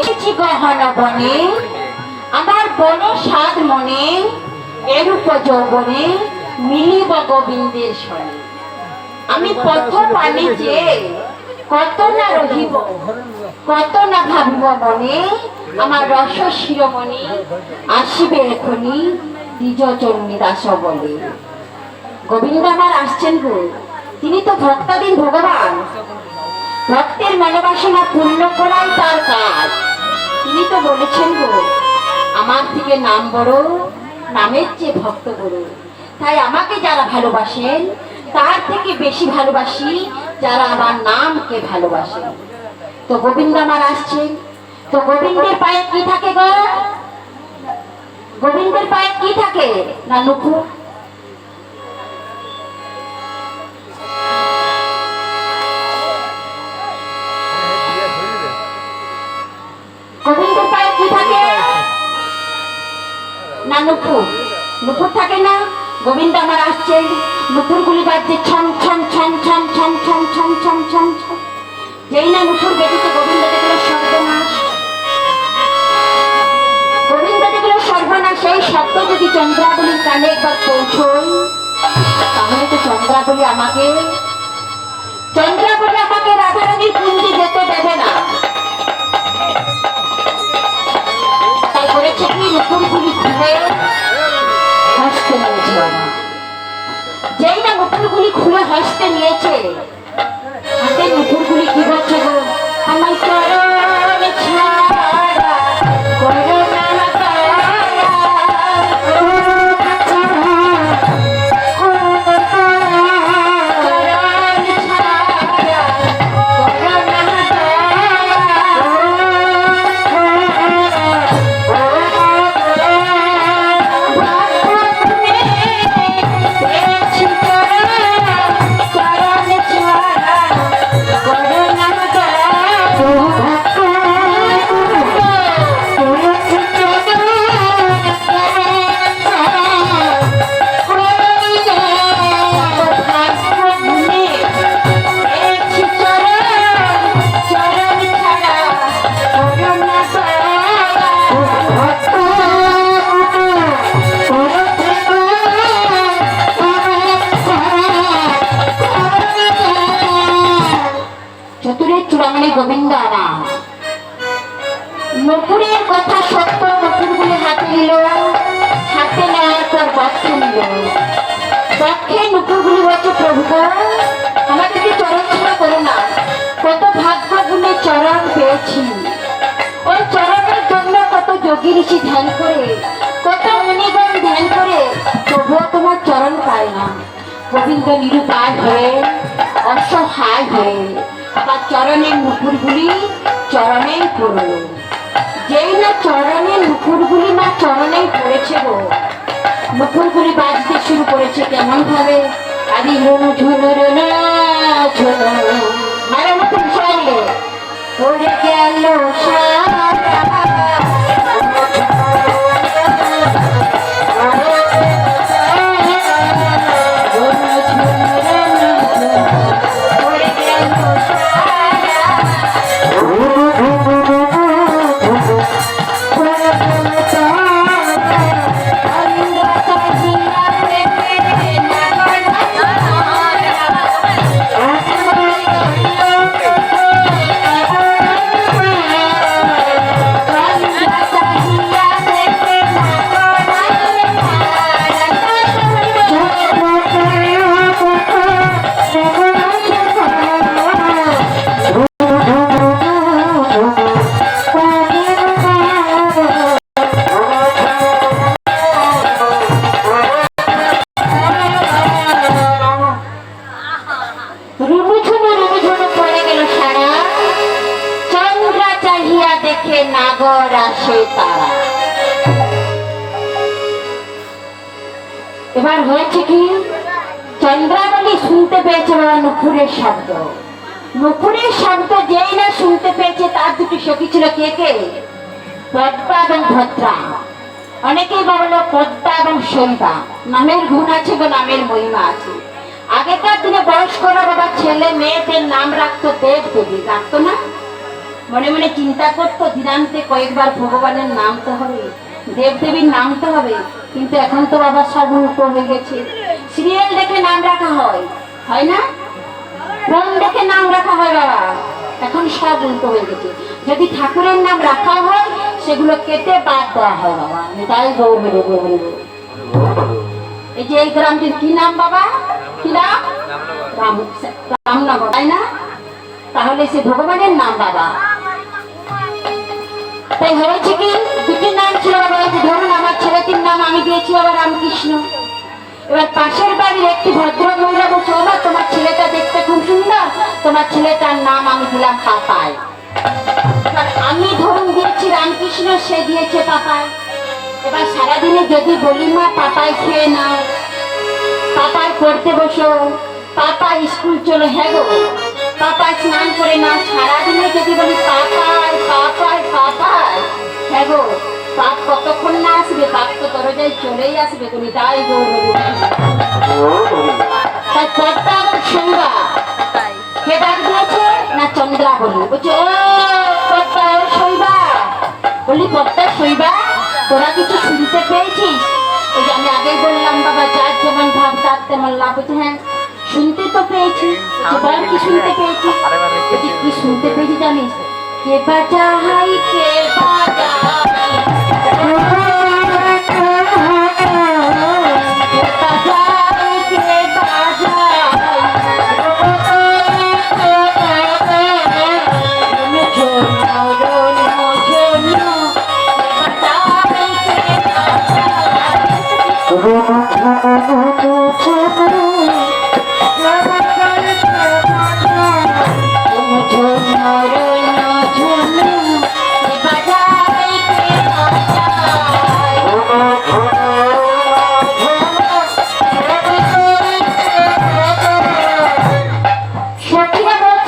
এসেছি গহন বনে, আমার মনে মিলিব গোবিন্দের সনে। আমি পানে যে কত না রহিব, কত না ভাবিব মনে, আমার রস শিরোমণি আসিবে এখনি দ্বিজ চন্ডী দাস বলে। গোবিন্দ আমার আসছেন গো, তিনি তো ভক্তাধীন ভগবান। ভক্তের মনোবাসনা পূর্ণ করাই তার কাজ। তিনি তো বলেছেন গো, আমার থেকে নাম বড়, নামের চেয়ে ভক্ত বড়। তাই আমাকে যারা ভালোবাসেন, তার থেকে বেশি ভালোবাসি যারা আমার নামকে ভালোবাসেন তো গোবিন্দ আমার আসছেন। তো গোবিন্দের পায়ে কি থাকে গো? গোবিন্দের পায়ে কি থাকে? না নুপুর? না নুপুর। নুপুর থাকে না, গোবিন্দ আমার আসছে। নুপুর গুলি বাজছে ছম ছম ছম ছম ছম ছম ছম ছম ছম ছম যেই না নুপুর বেরিয়েছে গোবিন্দ দেখল সর্বনাশ। গোবিন্দ দেখল সর্বনাশ যদি চন্দ্রাবলীর কানে একবার পৌঁছই তাহলে তো চন্দ্রাবলী আমাকে চন্দ্রাবলী আমাকে রাধারানীর কুঞ্জে যেতে দেবে না। করেছে কি নুপুরগুলি খুলে হাসতে নিয়েছে আমার যেই না নুপুরগুলি খুলে হাসতে নিয়েছে হাতে নুপুরগুলি কি বলছে গো আমার চতুরের চূড়ামণি গোবিন্দ আমার নপুরের কথা সত্য নপুরগুলি হাতে নিল, হাতে নেওয়ার পর বক্ষে নিল। বক্ষে নপুরগুলি বলছে, প্রভু আমাদেরকে চরণ ছেড়া করো না। কত ভাগ্য গুণে চরণ পেয়েছি। ওই চরণের জন্য কত যোগী ঋষি ধ্যান করে, কত মুনিগণ ধ্যান করে, তবুও তোমার চরণ পায় না। গোবিন্দ নিরুপায় হয়ে, অসহায় হয়ে তার চরণের মুকুরগুলি চরণেই পড়ল। যেই না চরণের মুকুরগুলি না চরণেই পড়েছে গো মুকুরগুলি বাজতে শুরু করেছে কেমন ভাবে আদি রুনু ঝুনু মারা মুকুর চাইলে পড়ে গেল সারা দেখে নাগর আসে তারা। এবার হয়েছে কি? চন্দ্রাবলী শুনতে পেয়েছে বাবা নুপুরের শব্দ। নুপুরের শব্দ যেই না শুনতে পেয়েছে, তার দুটি সখী ছিল কে কে? পদ্মা এবং ভদ্রা। অনেকেই বলল পদ্মা এবং সন্ধ্যা নামের গুণ আছে বা নামের মহিমা আছে। আগেকার দিনে বয়স্করা বাবা ছেলে মেয়েদের নাম রাখতো দেব দেবী রাখতো না? মনে মনে চিন্তা করতো দিনান্তে কয়েকবার ভগবানের নাম তো হবে দেবদেবীর নাম তো হবে কিন্তু এখন তো বাবা সব উল্টো হয়ে গেছে। সিরিয়াল দেখে নাম রাখা হয় হয় না? ফোন দেখে নাম রাখা হয় বাবা এখন সব উল্টো হয়ে গেছে। যদি ঠাকুরের নাম রাখা হয় সেগুলো কেটে বাদ দেওয়া হয় বাবা তাই গৌরে গৌরে এই যে এই গ্রামটির কি নাম বাবা? কি নাম? রাম রামনগর তাই না? তাহলে সে ভগবানের নাম বাবা। তাই হয়েছে কি দুটি নাম ছিল বাবা ধরুন, আমার ছেলেটির নাম আমি দিয়েছি বাবা রামকৃষ্ণ। এবার পাশের বাড়ির একটি ভদ্র মহিলা বলছে বাবা তোমার ছেলেটা দেখতে খুব সুন্দর, তোমার ছেলেটার নাম আমি দিলাম পাপায় আমি ধরুন দিয়েছি রামকৃষ্ণ, সে দিয়েছে পাপায় এবার সারাদিনে যদি বলি, মা পাপায় খেয়ে নাও। পাপায় পড়তে বসো পাপা স্কুল চলো। হ্যাঁ গো। পাপা স্নান করে না সারাদিনে যদি বলি পাপায় পাপায় পাপায় হ্যাঁ গো পাপ কতক্ষণ না আসবে পাপ তো দরজায় চলেই আসবে তুমি তাই গো তাই পদ্মা আবার শুনবা কে ডাক দিয়েছে? না চন্দ্রা বলি বলছে ও পদ্মা ও শৈবা। বলি পদ্মা শৈবা তোরা কিছু শুনতে পেয়েছিস? ওই যে আমি আগেই বললাম বাবা যার যেমন ভাব তার তেমন লাভ। হচ্ছে হ্যাঁ শুনতে তো পেয়েছি আবার কি শুনতে পেয়েছি? কি শুনতে পেয়েছি জানিস। কে বাজাই কে বাজাই